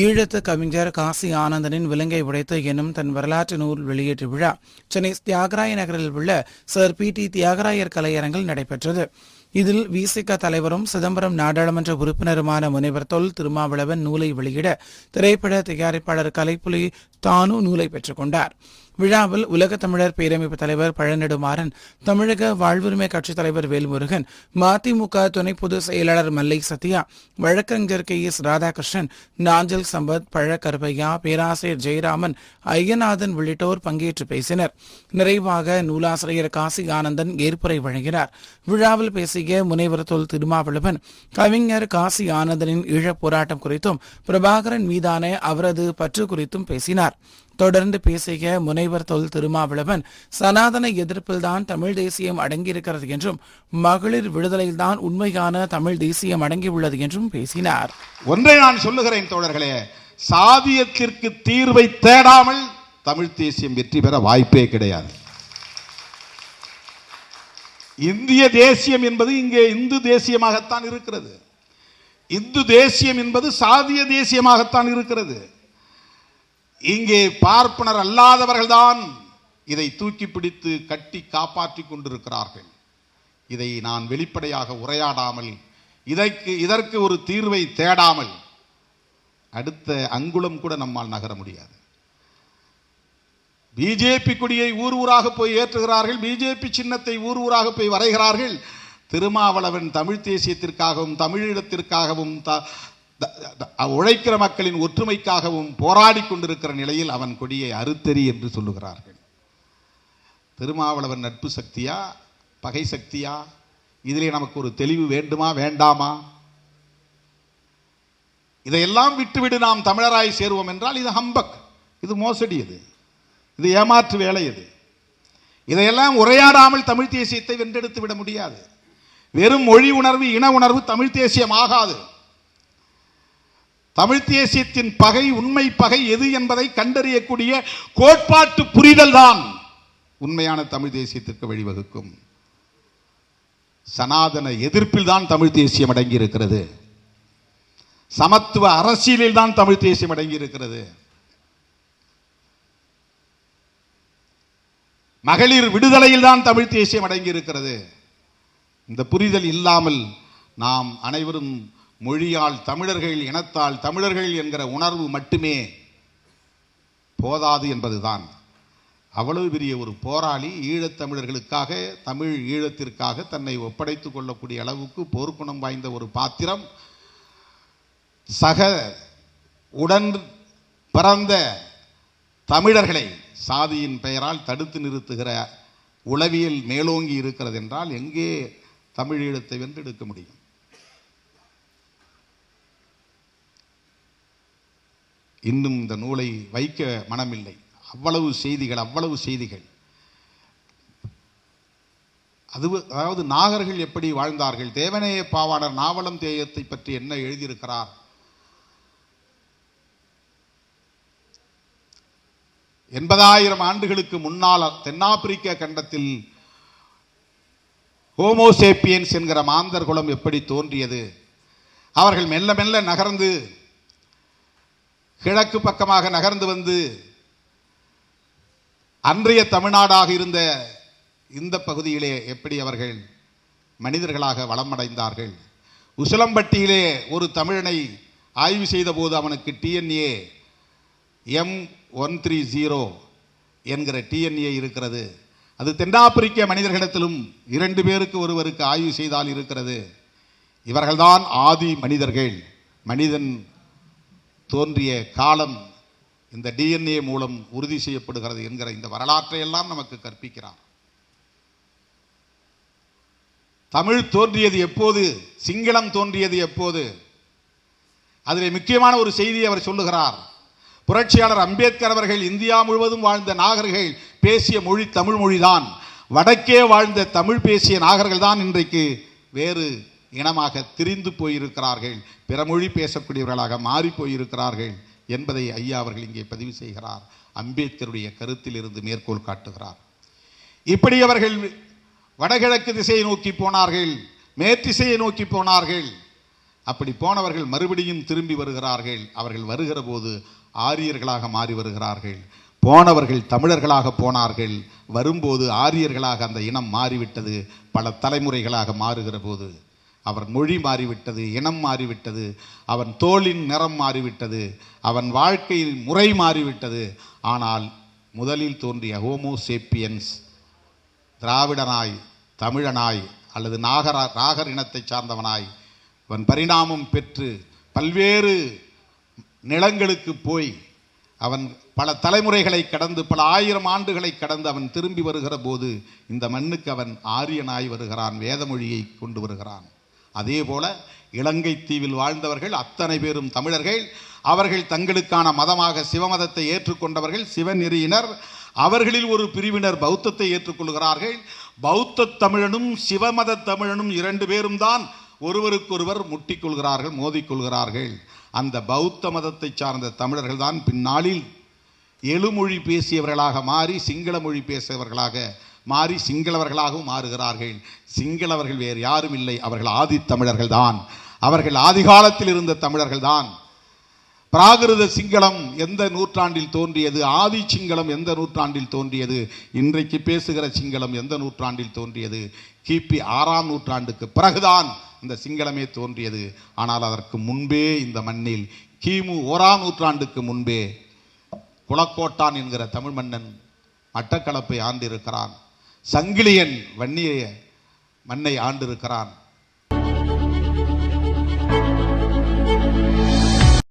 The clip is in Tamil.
ஈழத்து கவிஞர் காசி ஆனந்தனின் விலங்கை உடைத்து எனும் தன் வரலாற்று நூல் வெளியீட்டு விழா. சென்னை தியாகராய நகரில் உள்ள சர் பி டி தியாகராயர் கலையரங்கில் நடைபெற்றது. இதில் விசிக தலைவரும் சிதம்பரம் நாடாளுமன்ற உறுப்பினருமான முனைவர் தொல் திருமாவளவன் நூலை வெளியிட திரைப்பட தயாரிப்பாளர் கலைப்புலி தானும் நூலை பெற்றுக்கொண்டார். விழாவில் உலக தமிழர் பேரமைப்பு தலைவர் பழநெடுமாறன் தமிழக வாழ்வுரிமை கட்சித் தலைவர் வேல்முருகன் மதிமுக துணை பொதுச் செயலாளர் மல்லை சத்யா வழக்கறிஞர் கே எஸ் ராதாகிருஷ்ணன் நாஞ்சல் சம்பத் பழக்கருப்பையா பேராசிரியர் ஜெயராமன் ஐயநாதன் உள்ளிட்டோர் பங்கேற்று பேசினர். நிறைவாக நூலாசிரியர் காசி ஆனந்தன் ஏற்புரை வழங்கினார். விழாவில் பேசிய முனைவர் தொல் திருமாவளவன் கவிஞர் காசி ஆனந்தனின் ஈழப் போராட்டம் குறித்தும் பிரபாகரன் மீதான அவரது பற்று குறித்தும் பேசினார். தொடர்ந்து பேசிய முனைவர் தொல் திருமாவளவன் சனாதன எதிர்ப்பில்தான் தமிழ் தேசியம் அடங்கியிருக்கிறது என்றும் மகளிர் விடுதலையில்தான் உண்மையான தமிழ் தேசியம் அடங்கியுள்ளது என்றும் பேசினார். ஒன்றை நான் சொல்லுகிறேன் தோழர்களே சாதியத்திற்கு தீர்வை தேடாமல் தமிழ் தேசியம் வெற்றி பெற வாய்ப்பே கிடையாது. இந்திய தேசியம் என்பது இங்கே இந்து தேசியமாகத்தான் இருக்கிறது. இந்து தேசியம் என்பது சாதிய தேசியமாகத்தான் இருக்கிறது. இங்கே பார்ப்பனர் அல்லாதவர்கள்தான் இதை தூக்கி பிடித்து கட்டி காப்பாற்றிக் கொண்டிருக்கிறார்கள். இதை நான் வெளிப்படையாக உரையாடாமல் இதற்கு இதற்கு ஒரு தீர்வை தேடாமல் அடுத்த அங்குலம் கூட நம்மால் நகர முடியாது. பிஜேபி கொடியை ஊர் ஊராக போய் ஏற்றுகிறார்கள் பிஜேபி சின்னத்தை ஊர் ஊராக போய் வரைகிறார்கள். திருமாவளவன் தமிழ் தேசியத்திற்காகவும் தமிழீழத்திற்காகவும் த- உழைக்கிற மக்களின் ஒற்றுமைக்காகவும் போராடி கொண்டிருக்கிற நிலையில் அவன் கொடியை அறுத்தறி என்று சொல்லுகிறார்கள். திருமாவளவன் நட்பு சக்தியா பகை சக்தியா? இதிலே நமக்கு ஒரு தெளிவு வேண்டுமா வேண்டாமா? இதையெல்லாம் விட்டுவிடு நாம் தமிழராய் சேருவோம் என்றால் இது ஹம்பக் இது மோசடி இது. இது ஏமாற்று வேலை இது. இதையெல்லாம் உரையாடாமல் தமிழ் தேசியத்தை வென்றெடுத்து விட முடியாது. வெறும் மொழி உணர்வு இன உணர்வு தமிழ் தேசியம் ஆகாது. தமிழ் தேசியத்தின் பகை உண்மை பகை எது என்பதை கண்டறியக்கூடிய கோட்பாட்டு புரிதல் தான் உண்மையான தமிழ் தேசியத்திற்கு வழிவகுக்கும். சனாதன எதிர்ப்பில் தான் தமிழ் தேசியம் அடங்கி இருக்கிறது சமத்துவ அரசியலில் தான் தமிழ் தேசியம் அடங்கி இருக்கிறது மகளிர் விடுதலையில் தான் தமிழ் தேசியம் அடங்கி இருக்கிறது இந்த புரிதல் இல்லாமல் நாம் அனைவரும் மொழியால் தமிழர்கள் இனத்தால் தமிழர்கள் என்கிற உணர்வு மட்டுமே போதாது என்பதுதான். அவ்வளவு பெரிய ஒரு போராளி ஈழத்தமிழர்களுக்காக தமிழ் ஈழத்திற்காக தன்னை ஒப்படைத்து கொள்ளக்கூடிய அளவுக்கு போர்க்குணம் வாய்ந்த ஒரு பாத்திரம் சக உடன் பிறந்த தமிழர்களை சாதியின் பெயரால் தடுத்து நிறுத்துகிற உளவியல் மேலோங்கி இருக்கிறது என்றால் எங்கே தமிழீழத்தை வென்று வென்றெடுக்க முடியும்? இன்னும் இந்த நூலை வைக்க மனமில்லை. அவ்வளவு செய்திகள் அவ்வளவு செய்திகள். அது அதாவது நாகர்கள் எப்படி வாழ்ந்தார்கள்? தேவநேய பாவாணர் நாவலம் தேயத்தை பற்றி என்ன எழுதியிருக்கிறார்? எண்பதாயிரம் ஆண்டுகளுக்கு முன்னால் தென்னாப்பிரிக்க கண்டத்தில் ஹோமோசேப்பியன்ஸ் என்கிற மாந்தர் குலம் எப்படி தோன்றியது? அவர்கள் மெல்ல மெல்ல நகர்ந்து கிழக்கு பக்கமாக நகர்ந்து வந்து அன்றைய தமிழ்நாடாக இருந்த இந்த பகுதியிலே எப்படி அவர்கள் மனிதர்களாக வளமடைந்தார்கள்? உசிலம்பட்டியிலே ஒரு தமிழனை ஆய்வு செய்தபோது அவனுக்கு DNA M one three zero என்கிற டிஎன்ஏ இருக்கிறது. அது தென்னாப்பிரிக்க மனிதர்களிடத்திலும் இரண்டு பேருக்கு ஒருவருக்கு ஆய்வு செய்தால் இருக்கிறது. இவர்கள்தான் ஆதி மனிதர்கள். மனிதன் தோன்றிய காலம் இந்த டிஎன்ஏ மூலம் உறுதி செய்யப்படுகிறது என்கிற இந்த வரலாற்றை எல்லாம் நமக்கு கற்பிக்கிறார். தமிழ் தோன்றியது எப்போது? சிங்களம் தோன்றியது எப்போது? அதில் முக்கியமான ஒரு செய்தியை அவர் சொல்லுகிறார். புரட்சியாளர் அம்பேத்கர் அவர்கள் இந்தியா முழுவதும் வாழ்ந்த நாகர்கள் பேசிய மொழி தமிழ் மொழிதான். வடக்கே வாழ்ந்த தமிழ் பேசிய நாகர்கள் தான் இன்றைக்கு வேறு இனமாக திரிந்து போயிருக்கிறார்கள். பிற மொழி பேசக்கூடியவர்களாக மாறி போயிருக்கிறார்கள் என்பதை ஐயா அவர்கள் இங்கே பதிவு செய்கிறார். அம்பேத்கருடைய கருத்தில் இருந்து மேற்கோள் காட்டுகிறார். இப்படி அவர்கள் வடகிழக்கு திசையை நோக்கி போனார்கள் மேற்றிசையை நோக்கி போனார்கள். அப்படி போனவர்கள் மறுபடியும் திரும்பி வருகிறார்கள். அவர்கள் வருகிற போது ஆரியர்களாக மாறி வருகிறார்கள். போனவர்கள் தமிழர்களாக போனார்கள். வரும்போது ஆரியர்களாக அந்த இனம் மாறிவிட்டது. பல தலைமுறைகளாக மாறுகிற போது அவர் மொழி மாறிவிட்டது இனம் மாறிவிட்டது அவன் தோளின் நிறம் மாறிவிட்டது அவன் வாழ்க்கையில் முறை மாறிவிட்டது. ஆனால் முதலில் தோன்றிய ஹோமோ சேப்பியன்ஸ் திராவிடனாய் தமிழனாய் அல்லது நாகரா நாகர் இனத்தைச் சார்ந்தவனாய் அவன் பரிணாமம் பெற்று பல்வேறு நிலங்களுக்கு போய் அவன் பல தலைமுறைகளை கடந்து பல ஆயிரம் ஆண்டுகளை கடந்து அவன் திரும்பி வருகிற போது இந்த மண்ணுக்கு அவன் ஆரியனாய் வருகிறான் வேதமொழியை கொண்டு வருகிறான். அதே போல இலங்கை தீவில் வாழ்ந்தவர்கள் அத்தனை பேரும் தமிழர்கள். அவர்கள் தங்களுக்கான மதமாக சிவமதத்தை ஏற்றுக்கொண்டவர்கள் சிவநெறியினர். அவர்களில் ஒரு பிரிவினர் பௌத்தத்தை ஏற்றுக்கொள்கிறார்கள். பௌத்த தமிழனும் சிவமத தமிழனும் இரண்டு பேரும் தான் ஒருவருக்கொருவர் முட்டிக்கொள்கிறார்கள் மோதிக்கொள்கிறார்கள். அந்த பௌத்த மதத்தை சார்ந்த தமிழர்கள் தான் பின்னாளில். எழுமொழி பேசியவர்களாக மாறி சிங்கள மொழி பேசியவர்களாக மாறி சிங்களவர்களாகவும் மாறுகிறார்கள். சிங்களவர்கள் வேறு யாரும் இல்லை. அவர்கள் ஆதி தமிழர்கள் தான் அவர்கள் ஆதிகாலத்தில் இருந்த தமிழர்கள் தான் பிராகிருத சிங்களம் எந்த நூற்றாண்டில் தோன்றியது? ஆதி சிங்களம் எந்த நூற்றாண்டில் தோன்றியது? இன்றைக்கு பேசுகிற சிங்களம் எந்த நூற்றாண்டில் தோன்றியது? கிபி ஆறாம் நூற்றாண்டுக்கு பிறகுதான் இந்த சிங்களமே தோன்றியது. ஆனால் அதற்கு முன்பே இந்த மண்ணில் கிமு ஓராம் நூற்றாண்டுக்கு முன்பே குளக்கோட்டான் என்கிற தமிழ் மன்னன் மட்டக்களப்பை ஆண்டிருக்கிறான். சங்கிலியன் வன்னிய மண்ணை ஆண்டிருக்கிறான்.